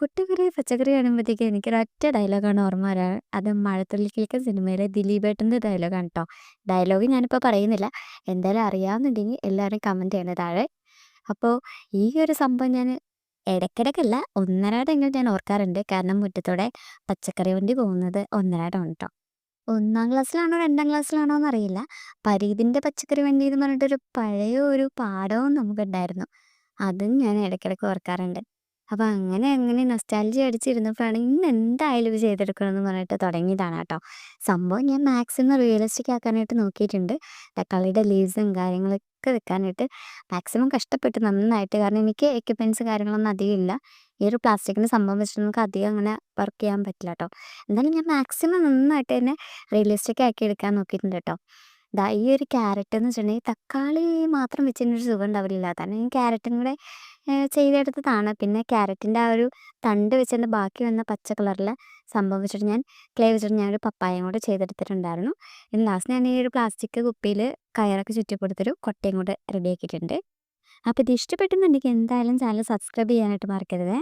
കുട്ടിക്കറി, പച്ചക്കറി കാണുമ്പോഴത്തേക്കും എനിക്കൊരൊറ്റ ഡയലോഗാണ് ഓർമ്മ വരാറ് അത് മഴത്തുള്ളിക്കിലുക്കം സിനിമയിലെ ദിലീപേട്ടന്റെ ഡയലോഗാണ് കേട്ടോ ഡയലോഗ് ഞാനിപ്പോൾ പറയുന്നില്ല. എന്തായാലും അറിയാവുന്നുണ്ടെങ്കിൽ എല്ലാവരും കമന്റ് ചെയ്യണേ താഴെ. അപ്പോൾ ഈ ഒരു സംഭവം ഞാൻ ഇടയ്ക്കിടയ്ക്കല്ല ഒന്നരാടെങ്കിലും ഞാൻ ഓർക്കാറുണ്ട്. കാരണം മുറ്റത്തോടെ പച്ചക്കറി വണ്ടി പോകുന്നത് ഒന്നരാടമാണ് കേട്ടോ ഒന്നാം ക്ലാസ്സിലാണോ രണ്ടാം ക്ലാസ്സിലാണോ എന്നറിയില്ല. പരീതിന്റെ പച്ചക്കറി വണ്ടി എന്ന് പറഞ്ഞിട്ടൊരു പഴയ ഒരു പാഠവും നമുക്കുണ്ടായിരുന്നു. അതും ഞാൻ ഇടയ്ക്കിടയ്ക്ക് ഓർക്കാറുണ്ട്. അപ്പൊ അങ്ങനെ അങ്ങനെ നസ്റ്റാലജി അടിച്ചിരുന്നപ്പോഴാണ് ഇന്ന് എന്തായാലും ഇത് ചെയ്തെടുക്കണമെന്ന് പറഞ്ഞിട്ട് തുടങ്ങിയതാണ് കേട്ടോ. സംഭവം ഞാൻ മാക്സിമം റിയലിസ്റ്റിക് ആക്കാനായിട്ട് നോക്കിയിട്ടുണ്ട്. തക്കാളിയുടെ ലീവ്സും കാര്യങ്ങളൊക്കെ വെക്കാനായിട്ട് മാക്സിമം കഷ്ടപ്പെട്ട് നന്നായിട്ട്. കാരണം എനിക്ക് എക്യുപ്മെന്റ്സ് കാര്യങ്ങളൊന്നും അധികം ഇല്ല. ഈ ഒരു പ്ലാസ്റ്റിക്കിന്റെ സംഭവം വെച്ചിട്ട് നമുക്ക് അധികം അങ്ങനെ വർക്ക് ചെയ്യാൻ പറ്റില്ല കേട്ടോ എന്തായാലും ഞാൻ മാക്സിമം നന്നായിട്ട് തന്നെ റിയലിസ്റ്റിക് ആക്കി എടുക്കാൻ നോക്കിയിട്ടുണ്ട് ട്ടോ. ദാ ഈ ഒരു ക്യാരറ്റ് എന്ന് വെച്ചിട്ടുണ്ടെങ്കിൽ തക്കാളി മാത്രം വെച്ചതിനൊരു സുഖം ഉണ്ടാവില്ല. കാരണം ഞാൻ ക്യാരറ്റും കൂടെ ചെയ്തെടുത്തതാണ്. പിന്നെ ക്യാരറ്റിന്റെ ആ ഒരു തണ്ട് വെച്ചതിന്റെ ബാക്കി വന്ന പച്ച കളറിലെ സംഭവം വെച്ചിട്ട് ഞാൻ ക്ലേ വെച്ചിട്ട് ഞാനൊരു പപ്പായം കൂടെ ചെയ്തെടുത്തിട്ടുണ്ടായിരുന്നു. ഇനി ലാസ്റ്റ് ഞാൻ ഈ ഒരു പ്ലാസ്റ്റിക് കുപ്പിയിൽ കയറൊക്കെ ചുറ്റിപ്പെടുത്തൊരു കൊട്ടയും കൂടെ റെഡിയാക്കിയിട്ടുണ്ട്. അപ്പോൾ ഇത് ഇഷ്ടപ്പെട്ടെന്നുണ്ടെങ്കിൽ എന്തായാലും ചാനൽ സബ്സ്ക്രൈബ് ചെയ്യാനായിട്ട് മറക്കരുതേ.